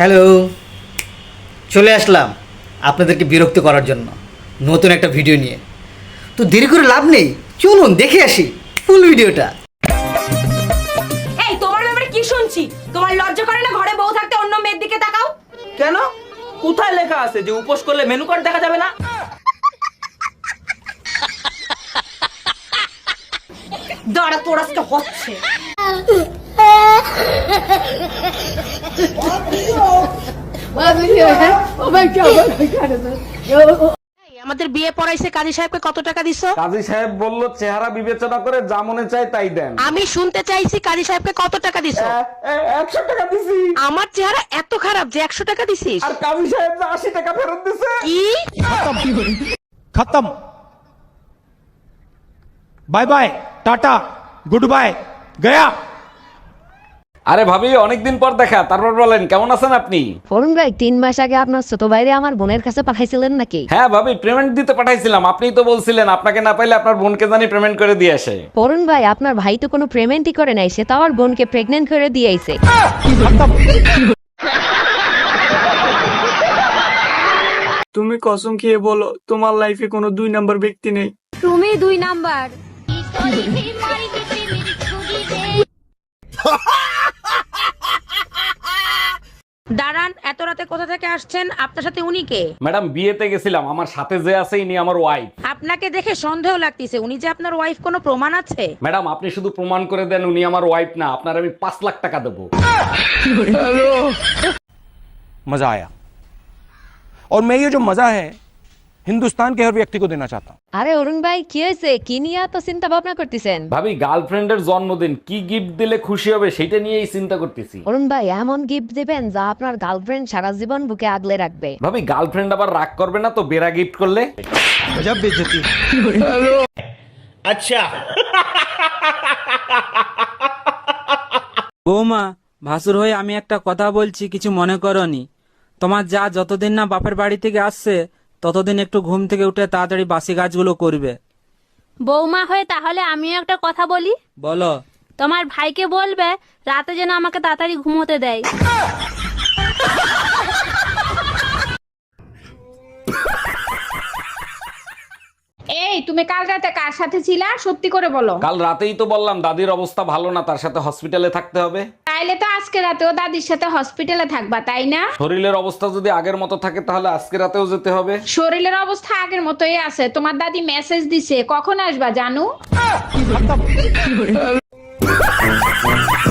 Hello চলে আসলাম আপনাদেরকে বিরক্ত করার জন্য নতুন একটা ভিডিও নিয়ে। তো দেরি করে লাভ নেই চলুন দেখে আসি ফুল ভিডিওটা। এই তোমার ব্যাপারে কি শুনছি? তোমার লজ্জা করে না ঘরে বউ থাকতে অন্য মেয়ের দিকে তাকাও? কেন? কোথায় লেখা আছে যে উপোস করলে মেনু কার্ড দেখা যাবে না? দাঁড়া তোর আজকে হচ্ছে। আমাদের বিয়ে পড়াইছে কাজী সাহেবকে কত টাকা কাজী সাহেব চেহারা বিবেচনা করে চাই তাই দেন। আমি শুনতে চাইছি কাজী সাহেবকে কত টাকা টাকা দিছি। আমার চেহারা এত খারাপ যে একশো টাকা দিছিস। আর কাজী সাহেব যে আশি টাকা ফেরত দিছে। কি? খতম। Bye bye tata goodbye গয়া। আরে ভাবি অনেকদিন পর দেখা। তারপর বলেন কেমন আছেন আপনি? ফরুন ভাই তিন মাস আগে আপনার ছোট ভাইরে আমার বোনের কাছে পাঠাইছিলেন নাকি? হ্যাঁ ভাবি পেমেন্ট দিতে পাঠাইছিলাম। আপনিই তো বলছিলেন আপনাকে না পাইলে আপনার বোনকে জানি পেমেন্ট করে দিয়ে আসে। ফরুন ভাই আপনার ভাই তো কোনো পেমেন্টই করে নাই সে তো আমার বোনকে প্রেগনেন্ট করে দিয়েছে তুমি কসম খেয়ে বলো তোমার লাইফে কোনো দুই নাম্বার ব্যক্তি নেই। তুমি দুই নাম্বার দাঁড়ান এত রাতে কোথা থেকে আসছেন আপনার সাথে উনি কে ম্যাডাম বিয়েতে গেছিলাম আমার সাথে যে আছে ইনি আমার ওয়াইফ আপনাকে দেখে সন্দেহ লাগতেছে উনি যে আপনার ওয়াইফ কোনো প্রমাণ আছে ম্যাডাম আপনি শুধু প্রমাণ করে দেন উনি আমার ওয়াইফ না আপনার আমি পাঁচ লাখ টাকা দেবো मजा आया और मैं ये जो मजा है हिंदुस्तान के हर व्यक्ति को देना चाहता हूँ আরে অরুণ ভাই কি হয়েছে কি নিয়ে এত চিন্তা ভাবনা করতেছেন ভাবি গার্লফ্রেন্ডের জন্মদিন কি গিফট দিলে খুশি হবে সেটা নিয়েই চিন্তা করতেছি অরুণ ভাই এমন গিফট দিবেন যা আপনার গার্লফ্রেন্ড সারা জীবন বুকে আগলে রাখবে ভাবি গার্লফ্রেন্ড আবার রাগ করবে না তো বেড়া গিফট করলে गजब बेइज्जती বৌমা ভাসুর হয়ে আমি একটা কথা বলছি কিছু মনে করনি তোমার যা যতদিন না বাপের বাড়ি থেকে আসছে ততদিন একটু ঘুম থেকে উঠে তাড়াতাড়ি বাসি কাজগুলো করবে। বৌমা হয়ে তাহলে আমিও একটা কথা বলি। বলো। তোমার ভাইকে বলবে রাতে যেন আমাকে তাড়াতাড়ি ঘুমোতে দেয়। তুমি কাল রাতে কার সাথে ছিলা? সত্যি করে বলো। কাল রাতেই তো বললাম দাদির অবস্থা ভালো না তার সাথে হসপিটালে থাকতে হবে। তাইলে তো আজকে রাতেও দাদির সাথে হসপিটালে থাকবা তাই না? শরীরের অবস্থা যদি আগের মতো থাকে তাহলে আজকে রাতেও যেতে হবে। শরীরের অবস্থা আগের মতোই আছে। তোমার দাদি মেসেজ দিছে কখন আসবা জানু?